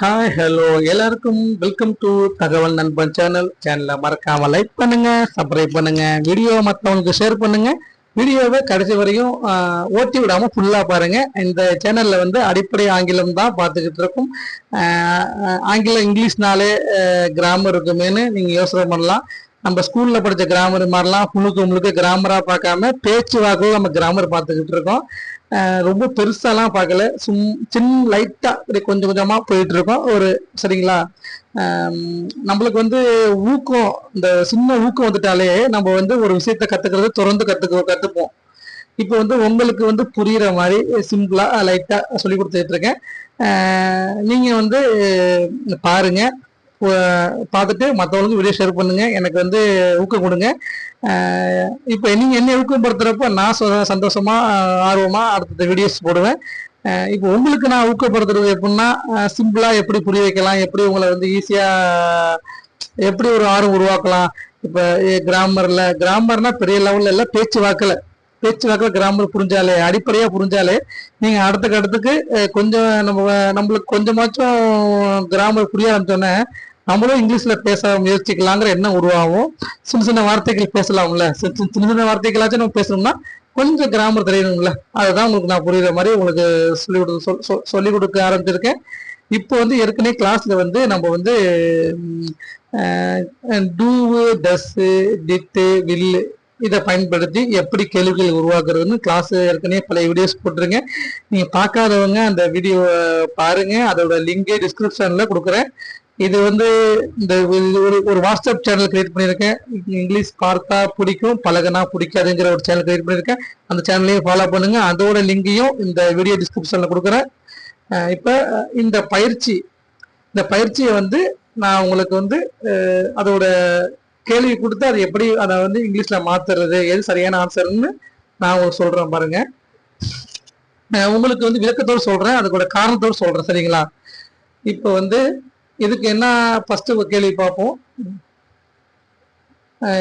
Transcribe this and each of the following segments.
Hi hello எல்லாருக்கும் welcome to Thagaval Nanban channel சேனலை மறக்காம லைக் பண்ணுங்க சப்ஸ்கிரைப் பண்ணுங்க வீடியோ மற்றவங்களுக்கு ஷேர் பண்ணுங்க. வீடியோவை கடைசி வரையும் ஓட்டி விடாமல் ஃபுல்லாக பாருங்க. இந்த சேனலில் வந்து அடிப்படை ஆங்கிலம் தான் பார்த்துக்கிட்டு இருக்கும். ஆங்கிலம் இங்கிலீஷ்னாலே கிராமர் இருக்குமேன்னு நீங்கள் யோசனை பண்ணலாம். நம்ம ஸ்கூல்ல படிச்ச கிராமர் மாதிரிலாம் முழுக்க முழுக்க கிராமரா பார்க்காம பேச்சு வாக்கில் நம்ம கிராமர் பார்த்துக்கிட்டு இருக்கோம். ரொம்ப பெருசாலாம் பார்க்கல. சும் சின்ன லைட்டாக கொஞ்சம் கொஞ்சமாக போயிட்டு இருக்கோம் ஒரு சரிங்களா? நம்மளுக்கு வந்து ஊக்கம் இந்த சின்ன ஊக்கம் வந்துட்டாலே நம்ம வந்து ஒரு விஷயத்த கத்துக்கிறது தொடர்ந்து கற்றுக்க கற்றுப்போம் இப்போ வந்து உங்களுக்கு வந்து புரிகிற மாதிரி சிம்பிளாக லைட்டாக சொல்லி கொடுத்துட்டு இருக்கேன். நீங்கள் வந்து பாருங்கள் பார்த்துட்டு மற்றவங்களுக்கு வீடியோ ஷேர் பண்ணுங்க. எனக்கு வந்து ஊக்கம் கொடுங்க. இப்போ நீங்க என்ன ஊக்கப்படுத்துறப்போ நான் சொ- சந்தோஷமா ஆஹ் ஆர்வமா அடுத்த வீடியோஸ் போடுவேன். இப்போ உங்களுக்கு நான் ஊக்கப்படுத்துறது எப்படின்னா சிம்பிளா எப்படி புரிய வைக்கலாம் எப்படி உங்களை வந்து ஈஸியா எப்படி ஒரு ஆர்வம் உருவாக்கலாம். இப்போ கிராமர்ல கிராமர்னா பெரிய லெவல்ல இல்ல பேச்சு வாக்கில் பேச்சு வாக்கில் கிராமர் புரிஞ்சாலே அடிப்படையா புரிஞ்சாலே நீங்க அடுத்த கட்டத்துக்கு கொஞ்சம் நம்ம நம்மளுக்கு கொஞ்சமாச்சும் கிராமர் புரிய ஆரம்பிச்சோன்னே நம்மளும் இங்கிலீஷ்ல பேச முயற்சிக்கலாங்கிற எண்ணம் உருவாகும். சின்ன சின்ன வார்த்தைகள் பேசலாம்ல. சின்ன சின்ன வார்த்தைகளாச்சும் நம்ம பேசணும்னா கொஞ்சம் கிராமர் தெரியணும்ல. அதுதான் உங்களுக்கு நான் புரியுற மாதிரி உங்களுக்கு சொல்லி கொடுக்க சொல்- சொல்- கொடுக்க ஆரம்பிச்சிருக்கேன். இப்போ வந்து ஏற்கனவே கிளாஸ்ல வந்து நம்ம வந்து டூவு டஸ்ஸு டிட்டு வில்லு இதை பயன்படுத்தி எப்படி கேள்விகள் உருவாக்குறதுன்னு கிளாஸ் ஏற்கனவே பழைய வீடியோஸ் போட்டிருங்க. நீங்கள் பார்க்காதவங்க அந்த வீடியோவை பாருங்கள் அதோட லிங்கே டிஸ்கிரிப்ஷனில் கொடுக்குறேன். இது வந்து இந்த ஒரு ஒரு வாட்ஸ்அப் சேனல் கிரியேட் பண்ணியிருக்கேன். இங்கிலீஷ் பார்த்தா பிடிக்கும் பழகனா பிடிக்காதுங்கிற ஒரு சேனல் கிரியேட் பண்ணியிருக்கேன். அந்த சேனலையும் ஃபாலோ பண்ணுங்க. அதோட லிங்கையும் இந்த வீடியோ டிஸ்கிரிப்ஷனில் கொடுக்குறேன். இப்போ இந்த பயிற்சி இந்த பயிற்சியை வந்து நான் உங்களுக்கு வந்து அதோட கேள்வி கொடுத்து அதை எப்படி அதை வந்து இங்கிலீஷில் மாற்றுறது எது சரியான ஆன்சர்னு நான் உங்களுக்கு சொல்கிறேன் பாருங்கள் உங்களுக்கு வந்து விளக்கத்தோடு சொல்கிறேன் அதுக்கூட காரணத்தோடு சொல்கிறேன் சரிங்களா? இப்போ வந்து இதுக்கு என்ன ஃபர்ஸ்ட் கேள்வி பார்ப்போம்.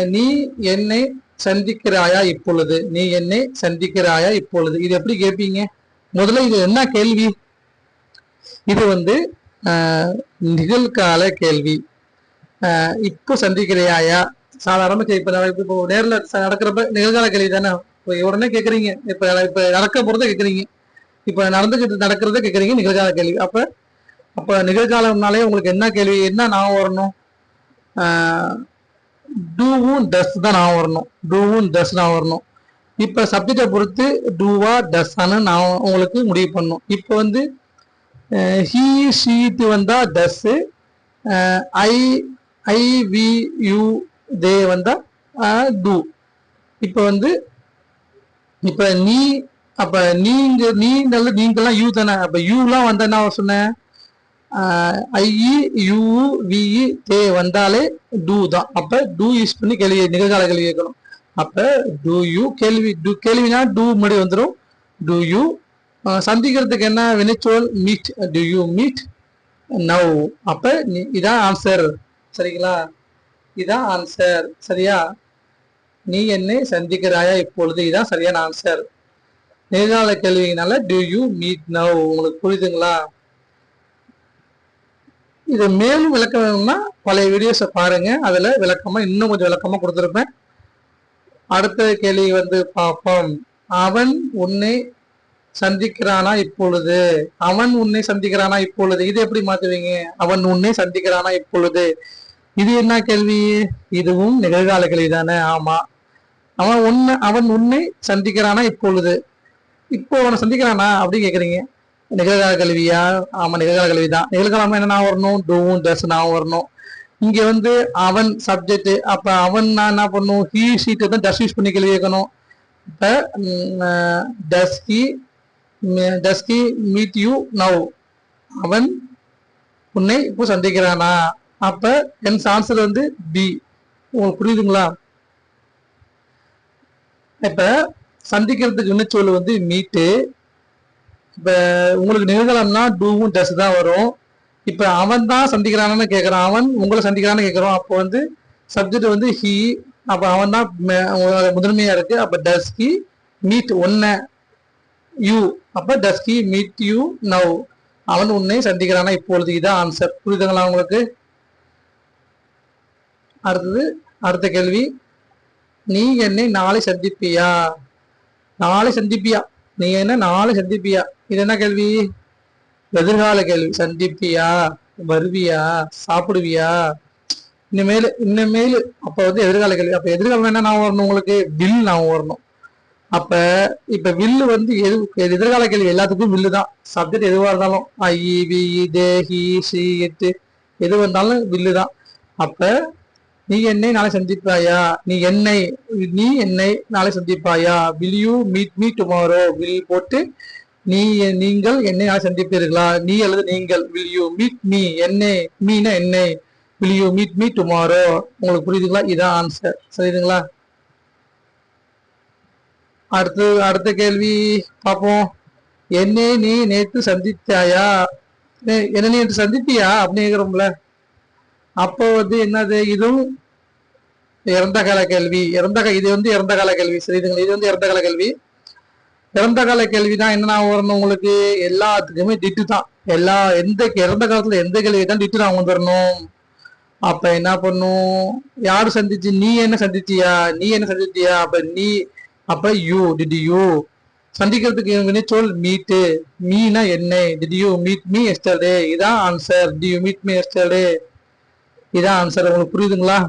நீ என்னை சந்திக்கிறாயா இப்பொழுது? நீ என்னை சந்திக்கிறாயா இப்பொழுது? இது எப்படி கேட்பீங்க? முதல்ல இது என்ன கேள்வி? இது வந்து நிகழ்கால கேள்வி. இப்போ சந்திக்கிறையாயா சாதாரணமாக கே- இப்போ நேரில் நடக்கிறப்ப நிகழ்கால கேள்வி தானே? இப்போ உடனே கேட்குறீங்க. இப்போ இப்போ நடக்க போகிறத கேட்குறீங்க. இப்போ நடந்துக்கிட்டு நடக்கிறத கேட்குறீங்க நிகழ்கால கேள்வி. அப்போ அப்போ நிகழ்காலம்னாலே உங்களுக்கு என்ன கேள்வி? என்ன நான் வரணும்? டூவும் டஸ் தான் நான் வரணும். டூவும் டஸ் நான் வரணும். இப்போ சப்ஜெக்டை பொறுத்து டூவா டஸ்ஸான்னு நான் உங்களுக்கு முடிவு பண்ணணும். இப்போ வந்து ஹீ ஷீத்து வந்தால் டஸ்ஸு ஐ ஐ வி யூ தே வந்தால் டூ இப்போ வந்து இப்போ நீ அப்போ நீங்கள் நீ நீங்கள்லாம் யூ தானே. அப்போ யூலாம் வந்தால் என்ன சொன்னேன் ஐஇ யூ விஇ தே வந்தாலே டூ தான். அப்ப டூ யூஸ் பண்ணி கேள்வி நிகழ்கால கேள்வி கேட்கணும். அப்ப டூ யூ கேள்வி டூ கேள்வினா டூ முன்னாடி வந்துடும் டூ யூ சந்திக்கிறதுக்கு என்ன? வினைச்சொல் meet do you meet now அப்ப நீ- இதான் ஆன்சர் சரிங்களா? இதான் ஆன்சர் சரியா? நீ என்னை சந்திக்கிறாயா இப்பொழுது? இதான் சரியான ஆன்சர் நிகழ்கால கேள்வினால டு யூ மீட் நவ் உங்களுக்கு புரியுதுங்களா? இதை மேலும் விளக்க வேணும்னா பழைய வீடியோஸை பாருங்க. அதில் விளக்கமாக இன்னும் கொஞ்சம் விளக்கமாக கொடுத்துருப்பேன். அடுத்த கேள்வி வந்து பார்ப்போம். அவன் உன்னை சந்திக்கிறானா இப்பொழுது? அவன் உன்னை சந்திக்கிறானா இப்பொழுது? இது எப்படி மாத்துவீங்க? அவன் உன்னை சந்திக்கிறானா இப்பொழுது? இது என்ன கேள்வி? இதுவும் நிகழ்கால கேள்வி தானே ஆமா. அவன் உன்னை அவன் உன்னை சந்திக்கிறானா இப்பொழுது? இப்போ அவனை சந்திக்கிறானா? அப்படி கேக்குறீங்க. நிகழ்கால கல்வியா? ஆமா நிகழ்கால கல்வி தான் நிகழ்காலம் என்ன வரணும் டூவும் டஸ் வரணும். இங்க வந்து அவன் சப்ஜெக்ட் அப்ப அவன் நான் என்ன பண்ணும் ஹீ ஷீட்டு தான் டஸ் யூஸ் பண்ணி கேள்வி கேட்கணும். இப்ப does he does he meet you now அவன் உன்னை இப்போ சந்திக்கிறானா? அப்ப என் ஆன்சர் வந்து பி உங்களுக்கு புரியுதுங்களா? இப்ப சந்திக்கிறதுக்கு வினைச்சொல் வந்து மீட்டு இப்போ உங்களுக்கு நிகழ்காலம்னா டூவும் டஸ் தான் வரும். இப்போ அவன் தான் சந்திக்கிறான்னு கேட்குறான் அவன் உங்களை சந்திக்கிறான்னு கேட்குறோம் அப்போ வந்து சப்ஜெக்ட் வந்து ஹி அப்போ அவன் தான் முதன்மையாக முதன்மையா இருக்கு. அப்போ டஸ் ஹி மீட் ஒன்ன யூ அப்போ does he meet you now அவன் உன்னை சந்திக்கிறானா? இப்பொழுது இதான் ஆன்சர் புரியுதுங்களா உங்களுக்கு? அடுத்தது அடுத்த கேள்வி. நீ என்னை நாளை சந்திப்பியா? நாளை சந்திப்பியா? நீ என்ன நாலு சந்திப்பியா? இது என்ன கேள்வி? எதிர்கால கேள்வி. சந்திப்பியா? வருவியா? சாப்பிடுவியா? இனிமேல் இனிமேல் அப்ப வந்து எதிர்கால கேள்வி. அப்ப எதிர்காலம் என்ன நான் வரணும் உங்களுக்கு? வில் நான் வரணும். அப்ப இப்ப வில்லு வந்து எது எதிர்கால கேள்வி எல்லாத்துக்கும் வில்லு தான். சப்ஜெக்ட் எதுவா இருந்தாலும் I we they he she எட்டு எது வந்தாலும் வில்லு தான். அப்ப நீ என்னை நாளை சந்திப்பாயா? நீ என்னை நீ என்னை நாளை சந்திப்பாயா? Will you meet me tomorrow will போட்டு நீ நீங்கள் என்னை நாளை சந்திப்பீர்களா? நீ அல்லது நீங்கள் வில் யூ மீட் மீ என்னை மீனா என்னை? Will you meet me tomorrow உங்களுக்கு புரியுதுங்களா? இதான் ஆன்சர் சரிதுங்களா அடுத்து அடுத்த கேள்வி பார்ப்போம். என்னை நீ நேற்று சந்தித்தாயா? என்ன நீ நேற்று சந்தித்தியா அப்படின்னு கேக்குறோம்ல அப்போ வந்து என்னது? இதுவும் இறந்த கால கேள்வி இறந்த இது வந்து இறந்த கால கேள்வி சரிதுங்களா இது வந்து இறந்த கால கேள்வி. இறந்த கால கேள்வினா என்னன்னா வரணும் உங்களுக்கு? எல்லாத்துக்குமே திட்டு தான். எல்லா எந்த இறந்த காலத்துல எந்த கேள்வி தான் திட்டு தான் கொண்டு வரணும்? அப்ப என்ன பண்ணும்? யாரு சந்திச்சு நீ என்ன சந்திச்சியா? நீ என்ன சந்திச்சியா? அப்ப நீ அப்ப யூ டிட் யூ சந்திக்கிறதுக்கு இவங்க சொல் மீட்டு மீனா என்ன? Did you meet me yesterday இதான் answer did you meet me yesterday இதான் ஆன்சர் உங்களுக்கு புரியுதுங்களா?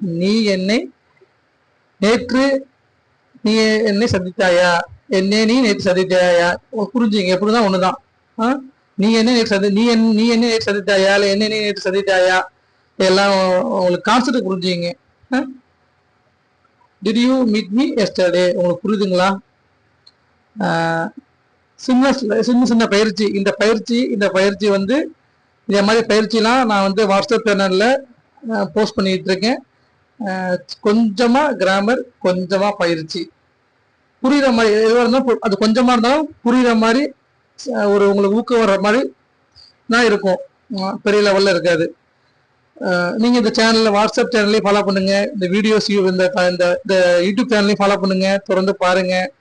நீ என்னை நேற்று நீ என்னை சந்தித்தாயா? என்னை நீ நேற்று சந்தித்தாயா? புரிஞ்சுங்க எப்படிதான் ஒண்ணுதான். ஆ? நீ என்ன நேற்று சந்தி நீ என் நீ என்ன நேற்று சந்தித்தாயா? இல்லை என்ன நீ நேற்று சந்தித்தாயா? எல்லாம் உங்களுக்கு கான்செப்ட் புரிஞ்சுங்க. Did you meet me yesterday உங்களுக்கு புரியுதுங்களா? சின்ன சின்ன சின்ன பயிற்சி. இந்த பயிற்சி இந்த பயிற்சி வந்து இதே மாதிரி பயிற்சிலாம் நான் வந்து வாட்ஸ்அப் சேனலில் போஸ்ட் பண்ணிகிட்டு இருக்கேன். கொஞ்சமாக கொஞ்சமா கிராமர் கொஞ்சமா பயிற்சி. புரியுற மாதிரி எதுவாக இருந்தாலும் பு- அது கொஞ்சமாக இருந்தாலும் புரியுற மாதிரி ஒரு உங்களுக்கு ஊக்கம் வர்ற மாதிரி தான் இருக்கும். பெரிய லெவலில் இருக்காது. நீங்கள் இந்த சேனலில் வாட்ஸ்அப் சேனல்லையும் ஃபாலோ பண்ணுங்கள் இந்த வீடியோஸ் இந்த இந்த இந்த யூடியூப் சேனல்லையும் ஃபாலோ பண்ணுங்கள் தொடர்ந்து பாருங்கள்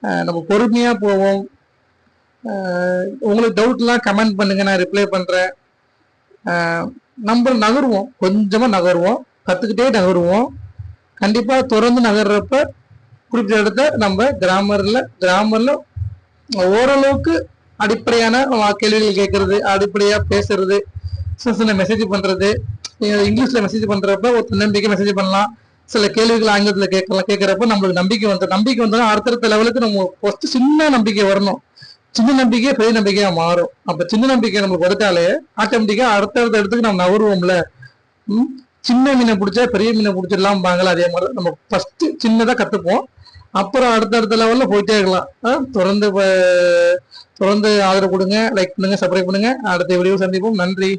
நம்ம பொறுமையாக போவோம். உங்களுக்கு டவுட்லாம் கமெண்ட் பண்ணுங்கள் நான் ரிப்ளை பண்ணுறேன் நம்ம நகருவோம். கொஞ்சமாக நகருவோம். கற்றுக்கிட்டே நகருவோம். கண்டிப்பாக தொடர்ந்து நகர்றப்ப குறிப்பிட்ட இடத்த நம்ம கிராமரில் கிராமரில் ஓரளவுக்கு அடிப்படையான கேள்விகள் கேட்கறது அடிப்படையாக பேசுறது சின்ன சின்ன மெசேஜ் பண்ணுறது இங்கிலீஷில் மெசேஜ் பண்ணுறப்ப ஒரு தன்னம்பிக்கை மெசேஜ் பண்ணலாம். சில கேள்விகள் ஆங்கிலத்தில் கேட்கலாம் கேட்குறப்ப நம்மளுக்கு நம்பிக்கை வந்து நம்பிக்கை வந்தோம்னா அடுத்தடுத்த லெவலுக்கு நம்ம ஃபஸ்ட்டு சின்ன நம்பிக்கை வரணும். சின்ன நம்பிக்கையே பெரிய நம்பிக்கையாக மாறும். அப்போ சின்ன நம்பிக்கை நம்மளுக்கு வந்துட்டாலே ஆட்டோமேட்டிக்கா அடுத்தடுத்த இடத்துக்கு நம்ம நகருவோம்ல. ம்? சின்ன மீனை பிடிச்சா பெரிய மீனை பிடிச்சிடலாம் பாங்களா அதே மாதிரி நம்ம ஃபர்ஸ்ட் சின்னதாக கற்றுப்போம் அப்புறம் அடுத்தடுத்த லெவலில் போயிட்டே இருக்கலாம். தொடர்ந்து தொடர்ந்து ஆதரவு கொடுங்க லைக் பண்ணுங்க சப்ஸ்கிரைப் பண்ணுங்க. அடுத்த வீடியோ சந்திப்போம். நன்றி.